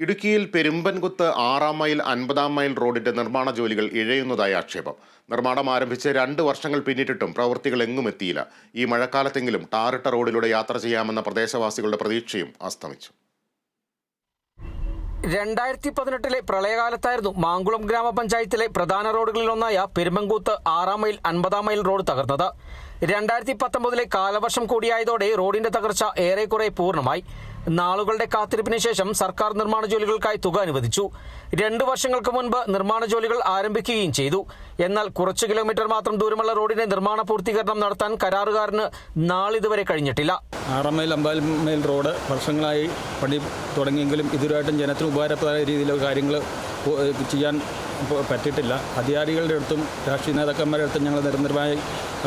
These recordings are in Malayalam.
ഇടുക്കിയിൽ പെരുമ്പൻകുത്ത് ആറാം മൈൽ അൻപതാം മൈൽ റോഡിന്റെ നിർമ്മാണ ജോലികൾ ഇഴയുന്നതായി ആക്ഷേപം. നിർമ്മാണം ആരംഭിച്ച് രണ്ട് വർഷങ്ങൾ പിന്നിട്ടിട്ടും പ്രവൃത്തികൾ എങ്ങും എത്തിയില്ല. ഈ മഴക്കാലത്തെങ്കിലും ടാറിട്ട റോഡിലൂടെ യാത്ര ചെയ്യാമെന്ന പ്രദേശവാസികളുടെ പ്രതീക്ഷയും അസ്തമിച്ചു. രണ്ടായിരത്തി പതിനെട്ടിലെ പ്രളയകാലത്തായിരുന്നു മാങ്കുളം ഗ്രാമപഞ്ചായത്തിലെ പ്രധാന റോഡുകളിലൊന്നായ പെരുമ്പങ്കൂത്ത് ആറാം മൈൽ അൻപതാം മൈൽ റോഡ് തകർന്നത്. രണ്ടായിരത്തി പത്തൊമ്പതിലെ കാലവർഷം കൂടിയായതോടെ റോഡിന്റെ തകർച്ച ഏറെക്കുറെ പൂർണമായി. നാളുകളുടെ കാത്തിരിപ്പിന് ശേഷം സർക്കാർ നിർമ്മാണ ജോലികൾക്കായി തുക അനുവദിച്ചു. രണ്ടു വർഷങ്ങൾക്ക് മുൻപ് നിർമ്മാണ ജോലികൾ ആരംഭിക്കുകയും ചെയ്തു. എന്നാൽ കുറച്ച് കിലോമീറ്റർ മാത്രം ദൂരമുള്ള റോഡിന്റെ നിർമ്മാണ പൂർത്തീകരണം നടത്താൻ കരാറുകാരന് നാളിതുവരെ കഴിഞ്ഞിട്ടില്ല. ആറാം മൈൽ അമ്പാൽ മൈൽ റോഡ് വർഷങ്ങളായി പണി തുടങ്ങിയെങ്കിലും ഇതുവരായിട്ടും ജനത്തിന് ഉപകാരപ്രദമായ രീതിയിലുള്ള കാര്യങ്ങൾ ചെയ്യാൻ പറ്റിയിട്ടില്ല. അധികാരികളുടെ അടുത്തും രാഷ്ട്രീയ നേതാക്കന്മാരുടെ അടുത്തും ഞങ്ങൾ നിരന്തരമായി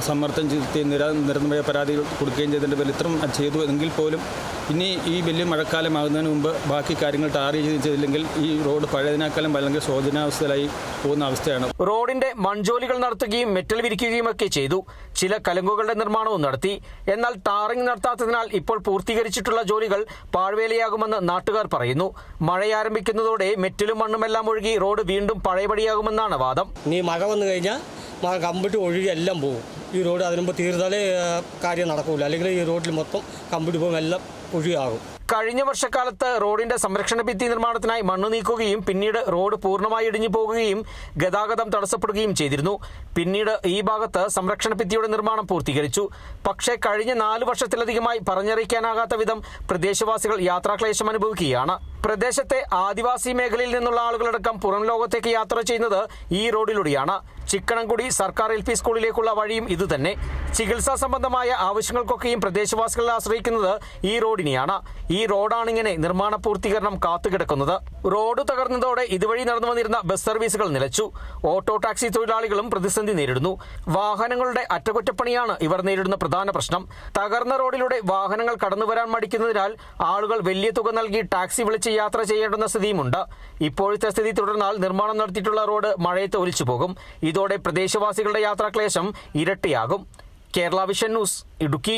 സമ്മർദ്ദം ചെലുത്തി നിര നിരന്തരമായ പരാതികൾ കൊടുക്കുകയും ചെയ്തതിന്റെ പേരിൽ ഇത്രയും ചെയ്തു എങ്കിൽ പോലും ഇനി ഈ വലിയ മഴക്കാലമാകുന്നതിന് മുമ്പ് ബാക്കി കാര്യങ്ങൾ ടാർ ചെയ്തില്ലെങ്കിൽ ഈ റോഡ് പഴയതിനേക്കാളും അല്ലെങ്കിൽ ശോചനാവസ്ഥയിലായി പോകുന്ന അവസ്ഥയാണ്. റോഡിന്റെ മൺജോലികൾ നടത്തുകയും മെറ്റൽ വിരിക്കുകയും ഒക്കെ ചെയ്തു. ചില കലുങ്കുകളുടെ നിർമ്മാണവും നടത്തി. എന്നാൽ ടാറിംഗ് നടത്താത്തതിനാൽ ഇപ്പോൾ പൂർത്തീകരിച്ചിട്ടുള്ള ജോലികൾ പാഴ്വേലയാകുമെന്ന് നാട്ടുകാർ പറയുന്നു. മഴയാരംഭിക്കുന്നതോടെ മെറ്റലും മണ്ണുമെല്ലാം ഒഴുകി റോഡ് വീണ്ടും പഴയപടിയാകുമെന്നാണ് വാദം. ഇനി മഴ വന്നു കഴിഞ്ഞാൽ മഴ കമ്പിട്ട് ഒഴുകി എല്ലാം പോകും. ഈ റോഡ് അതിനുമ്പോൾ തീർത്താലേ കാര്യം നടക്കൂല. അല്ലെങ്കിൽ ഈ റോഡിൽ മൊത്തം കമ്പിട്ട് പോകും എല്ലാം ഒഴിയാകും കഴിഞ്ഞ വർഷക്കാലത്ത് റോഡിന്റെ സംരക്ഷണ ഭിത്തി നിർമ്മാണത്തിനായി മണ്ണ് നീക്കുകയും പിന്നീട് റോഡ് പൂർണമായി ഇടിഞ്ഞു പോകുകയും ഗതാഗതം തടസ്സപ്പെടുകയും ചെയ്തിരുന്നു. പിന്നീട് ഈ ഭാഗത്ത് സംരക്ഷണ ഭിത്തിയുടെ നിർമ്മാണം പൂർത്തീകരിച്ചു. പക്ഷേ കഴിഞ്ഞ നാല് വർഷത്തിലധികമായി പറഞ്ഞറിയിക്കാനാകാത്ത വിധം പ്രദേശവാസികൾ യാത്രാക്ലേശം അനുഭവിക്കുകയാണ്. പ്രദേശത്തെ ആദിവാസി മേഖലയിൽ നിന്നുള്ള ആളുകളടക്കം പുറം ലോകത്തേക്ക് യാത്ര ചെയ്യുന്നത് ഈ റോഡിലൂടെയാണ്. ചിക്കണംകുടി സർക്കാർ എൽ പി സ്കൂളിലേക്കുള്ള വഴിയും ഇതുതന്നെ. ചികിത്സാ സംബന്ധമായ ആവശ്യങ്ങൾക്കൊക്കെയും പ്രദേശവാസികളെ ആശ്രയിക്കുന്നത് ഈ റോഡിനെയാണ്. ഈ റോഡാണ് ഇങ്ങനെ നിർമ്മാണ പൂർത്തീകരണം കാത്തുകിടക്കുന്നത്. റോഡ് തകർന്നതോടെ ഇതുവഴി നടന്നു വന്നിരുന്ന ബസ് സർവീസുകൾ നിലച്ചു. ഓട്ടോ ടാക്സി തൊഴിലാളികളും പ്രതിസന്ധി നേരിടുന്നു. വാഹനങ്ങളുടെ അറ്റകുറ്റപ്പണിയാണ് ഇവർ നേരിടുന്ന പ്രധാന പ്രശ്നം. തകർന്ന റോഡിലൂടെ വാഹനങ്ങൾ കടന്നുവരാൻ മടിക്കുന്നതിനാൽ ആളുകൾ വലിയ തുക നൽകി ടാക്സി വിളിച്ച് യാത്ര ചെയ്യേണ്ടുന്ന സ്ഥിതിയുമുണ്ട്. ഇപ്പോഴത്തെ സ്ഥിതി തുടർന്നാൽ നിർമ്മാണം നടത്തിയിട്ടുള്ള റോഡ് മഴയത്ത് ഒലിച്ചു പോകും ഇതോടെ പ്രദേശവാസികളുടെ യാത്രാക്ലേശം ഇരട്ടിയാകും. Kerala vision news Idukki.